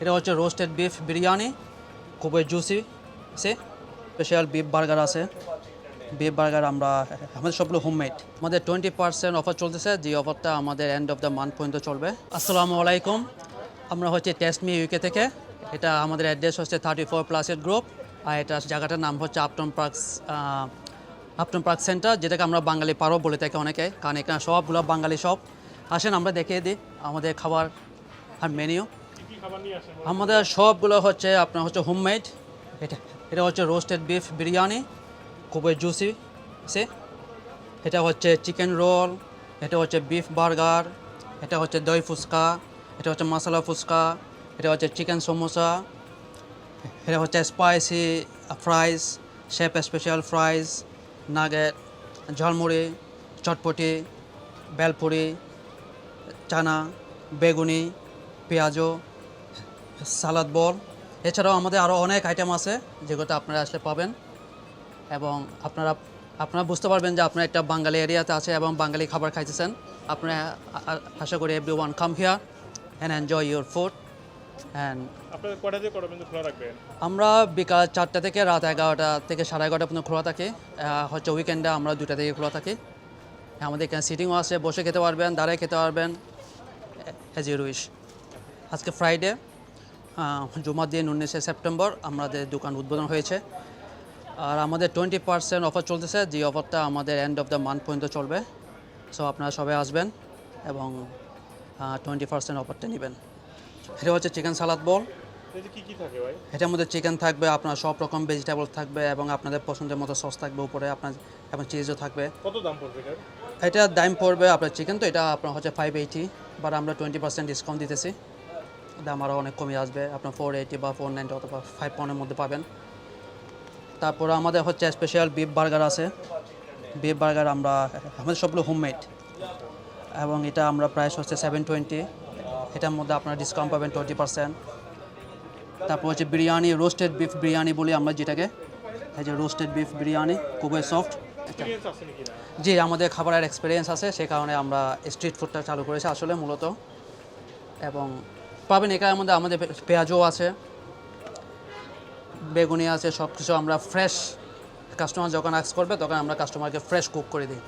এটা হচ্ছে roasted beef biryani, খুবই জুসি সে। স্পেশাল বিফ বার্গার আছে। বিফ বার্গার আমরা, আমাদের সবগুলো হোমমেড আমাদের টোয়েন্টি পার্সেন্ট অফার চলতেছে, যে অফারটা আমাদের এন্ড অফ দ্য মান্থ পর্যন্ত চলবে। আসসালামু আলাইকুম। আমরা হচ্ছে টেস্ট মি ইউকে থেকে। এটা আমাদের অ্যাড্রেস হচ্ছে থার্টি ফোর প্লাসের গ্রুপ আর এটা জায়গাটার নাম হচ্ছে Upton parks Upton park center যেটাকে আমরা বাঙালি পারো বলে থাকি অনেকে। কারণ এখানে সবগুলো বাঙালি সব আসেন, আমরা দেখিয়ে দিই আমাদের খাবার আর মেনিউ আমাদের সবগুলো হচ্ছে আপনার হচ্ছে হোমমেড এটা এটা হচ্ছে রোস্টেড বিফ বিরিয়ানি, খুবই জুসি সে এটা হচ্ছে চিকেন রোল এটা হচ্ছে বিফ বার্গার এটা হচ্ছে দই ফুচকা, এটা হচ্ছে মশলা ফুচকা, এটা হচ্ছে চিকেন সমোসা এটা হচ্ছে spicy fries chef special fries nugget jhalmuri, chotpoti, bhelpuri, chana, beguni, পেঁয়াজও সালাদ বল। এছাড়াও আমাদের আরও অনেক আইটেম আছে যেগুলো আপনারা আসলে পাবেন। এবং আপনারা আপনারা বুঝতে পারবেন যে আপনারা একটা বাঙালি এরিয়াতে আছে এবং বাঙালি খাবার খাইতেছেন। আপনারা আশা করি every one come here and enjoy your food and আমরা বিকাল চারটা থেকে রাত এগারোটা থেকে সাড়ে এগারোটা পর্যন্ত খোলা থাকে। হচ্ছে উইকেন্ডে আমরা দুটা থেকে খোলা থাকি। আমাদের এখানে সিটিংও আছে বসে খেতে পারবেন দাঁড়ায় খেতে পারবেন অ্যাজ উইশ আজকে ফ্রাইডে জুমার দিন উনিশে সেপ্টেম্বর আমাদের দোকান উদ্বোধন হয়েছে। আর আমাদের টোয়েন্টি পার্সেন্ট অফার চলতেছে যে অফারটা আমাদের এন্ড অফ দ্য মান্থ পর্যন্ত চলবে। সো আপনারা সবাই আসবেন এবং টোয়েন্টি পার্সেন্ট অফারটা নেবেন। এটা হচ্ছে চিকেন সালাদ বল এটার মধ্যে চিকেন থাকবে আপনার সব রকম ভেজিটেবল থাকবে এবং আপনাদের পছন্দের মতো সস থাকবে উপরে আপনার এবং চিজও থাকবে। কত দাম পড়বে এটার? এটা দাম পড়বে আপনার চিকেন তো এটা আপনার হচ্ছে ফাইভ এইটি বাট আমরা টোয়েন্টি পার্সেন্ট ডিসকাউন্ট দিতেছি। দাম আরও অনেক কমে আসবে। আপনার ফোর এইটি বা ফোর নাইনটি অথবা ফাইভ পাউন্ডের মধ্যে পাবেন। তারপরে আমাদের হচ্ছে স্পেশাল বিফ বার্গার আছে। বিফ বার্গার আমরা, আমাদের সবগুলো হোমমেড এবং এটা আমরা প্রাইস হচ্ছে সেভেন টোয়েন্টি এটার মধ্যে আপনারা ডিসকাউন্ট পাবেন টোয়েন্টি পার্সেন্ট তারপর হচ্ছে বিরিয়ানি রোস্টেড বিফ বিরিয়ানি বলি আমরা যেটাকে। এই যে রোস্টেড বিফ বিরিয়ানি, খুবই সফট জি, আমাদের খাবারের এক্সপিরিয়েন্স আছে। সে কারণে আমরা স্ট্রিট ফুডটা চালু করেছি আসলে মূলত। এবং পাবেন এখানের মধ্যে আমাদের পেঁয়াজও আছে, বেগুনি আছে সব কিছু আমরা ফ্রেশ কাস্টমার যখন আক্স করবে, তখন আমরা কাস্টমারকে ফ্রেশ কুক করে দিই।